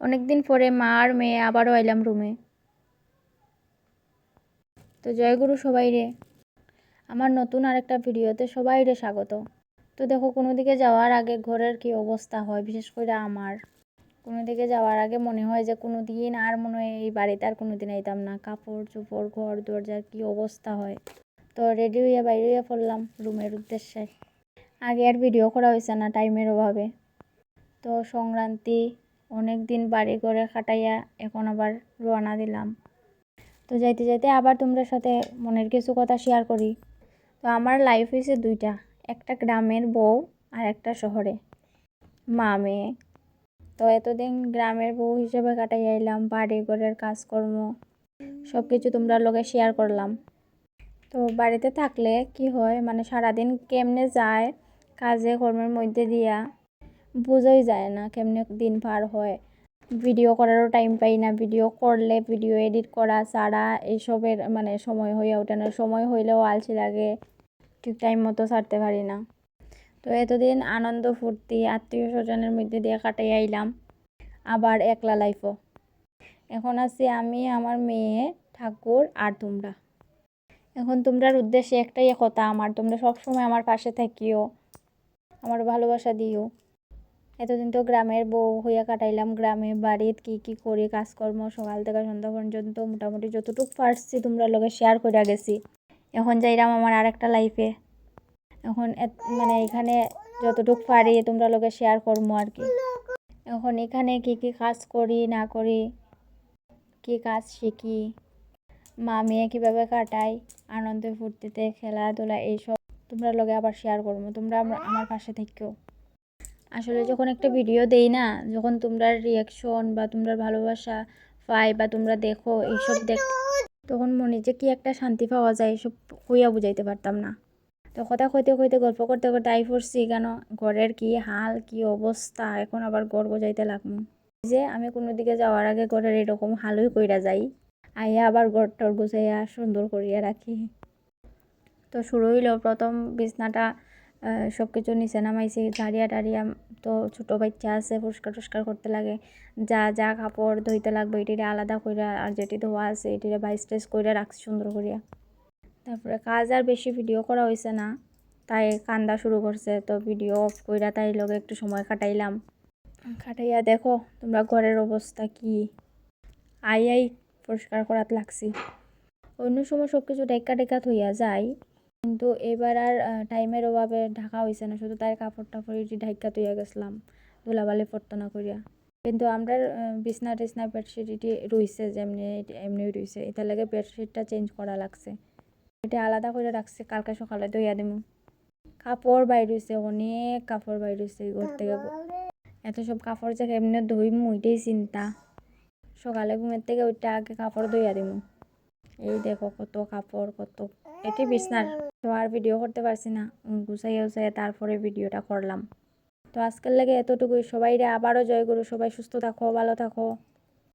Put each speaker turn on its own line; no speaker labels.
অনেক দিন পরে মা আর মেয়ে আবারও এলাম রুমে। তো জয়গুরু সবাই রে। আমার নতুন আরেকটা ভিডিওতে সবাই রে স্বাগত। তো দেখো, কোনো দিকে যাওয়ার আগে ঘরের কি অবস্থা হয়, বিশেষ করে আমার। কোনো দিকে যাওয়ার আগে মনে হয় যে কোনো দিন আর মনে হয় এই বাড়িতে আর কোনো দিন আইতাম না। কাপড় চোপড়, ঘর দরজার কি অবস্থা হয়। তো রেডি হইয়া বাইরে হইয়া পড়লাম রুমের উদ্দেশ্যে। আগে আর ভিডিও করা হয়েছে না টাইমের অভাবে। তো সংক্রান্তি অনেক দিন বাড়ি করে কাটাইয়া এখন আবার রওনা দিলাম। তো যাইতে যাইতে আবার তোমরা সাথে মনের কিছু কথা শেয়ার করি। তো আমার লাইফ হয়েছে দুইটা, একটা গ্রামের বউ আর একটা শহরে। মা, মেয়ে। তো এতদিন গ্রামের বউ হিসেবে কাটাই আইলাম, বাড়ি ঘরের কাজকর্ম সব কিছু তোমরা লগে শেয়ার করলাম। তো বাড়িতে থাকলে কি হয় মানে সারাদিন কেমনে যায়, কাজে কর্মের মধ্যে দিয়া বোঝাই যায় না কেমনে দিন পার হয়। ভিডিও করারও টাইম পাই না। ভিডিও করলে ভিডিও এডিট করা ছাড়া এইসবের মানে সময় হয়ে ওঠে না। সময় হইলেও আলসি লাগে। ঠিক টাইম মতো ছাড়তে পারি না। তো এতদিন আনন্দ, ফুর্তি, আত্মীয় স্বজনের মধ্যে দিয়ে কাটাই আইলাম। আবার একলা লাইফও এখন আছি আমি, আমার মেয়ে, ঠাকুর আর তোমরা। এখন তোমরার উদ্দেশ্যে একটাই কথা, আমার তোমরা সবসময় আমার পাশে থাকিও। আমার ভালোবাসা দিও। এতদিন তো গ্রামের বউ হইয়া কাটাইলাম। গ্রামে বাড়িতে কি কি করি, কাজকর্ম, সকাল থেকে সন্ধ্যা পর্যন্ত মোটামুটি যতটুকু পারছি তোমরা লগে শেয়ার করে গেছি। এখন যাইলাম আমার আর একটা লাইফে এখন মানে এখানে যতটুকু পারি তোমরা লগে শেয়ার করব আর কি। এখন এখানে কি কি কাজ করি, না করি, কি কাজ শিখি, মা, মেয়ে কীভাবে কাটাই, আনন্দ ফুর্তিতে খেলাধুলা এইসব তোমরা লগে আবার শেয়ার করব তোমরা আমার পাশে থেকেও আসলে যখন একটা ভিডিও দেই না, যখন তোমরা রিয়াকশন বা তোমরা ভালোবাসা পাই বা তোমরা দেখো এইসব দেখ, তখন মনে যে কি একটা শান্তি পাওয়া যায়, এসব কইয়া বুঝাইতে পারতাম না। তো কথা কইতে কইতে, গল্প করতে করতে আই পড়ছি কেন? ঘরের কি হাল, কি অবস্থা? এখন আবার গড় গোজাইতে লাগবো যে আমি কোনো দিকে যাওয়ার আগে ঘরের এরকম হালই কইরা যাই, আইয়া আবার ঘর টর গুছাইয়া সুন্দর করিয়া রাখি। তো শুরু হইল প্রথম বিছনাটা সব কিছু নিচে নামাইছি, ঝাড়িয়া টাড়িয়া তো ছোটো বাচ্চা আছে, পরিষ্কার টুস্কার করতে লাগে। যা যা কাপড় ধুইতে লাগবে, এটিরে আলাদা কইরা আর যেটি ধোয়া আছে, এটিরে বাইস টাইস কইরা রাখছি সুন্দর করিয়া। তারপরে কাজ আর বেশি ভিডিও করা হয়েছে না, তাই কান্দা শুরু করছে, তো ভিডিও অফ কইরা তাই লগে একটু সময় কাটাইলাম। কাটাইয়া দেখো, তোমরা ঘরের অবস্থা কি? আই আই, পরিষ্কার করাত লাগছি। অন্য সময় সব কিছু ডেকা ডেকা থইয়া যায় কিন্তু এবার আর টাইমের অভাবে ঢাকা হয়েছে না, শুধু তাই কাপড় টাপড় এটি ঢাকা তৈয়া গেছিলাম, ধুলাবালি পড়তো না করিয়া কিন্তু আমরা বিছনা টিছনা বেডশিট এটি রইছে যেমনি এমনি রইছে এটা লাগে বেডশিটটা চেঞ্জ করা লাগছে। এটা আলাদা করে রাখছে কালকে সকালে ধুইয়া দিমু। কাপড় বাইর হইছে অনেক কাপড় বাইর হইছে ঘর থেকে। এত সব কাপড় যে এমনি ধুইমু, এটাই চিন্তা। সকালে ঘুমের থেকে ওইটা আগে কাপড় ধুইয়া দিমু। এই দেখো কত কাপড়, কত এটি বিছনার। তো আর ভিডিও করতে পারছি না। গুছাইয়া গুছাইয়া তারপরে ভিডিওটা করলাম। তো আজকের লাগে এতটুকুই। সবাই আবারও জয় করো সবাই সুস্থ থাকো, ভালো থাকো।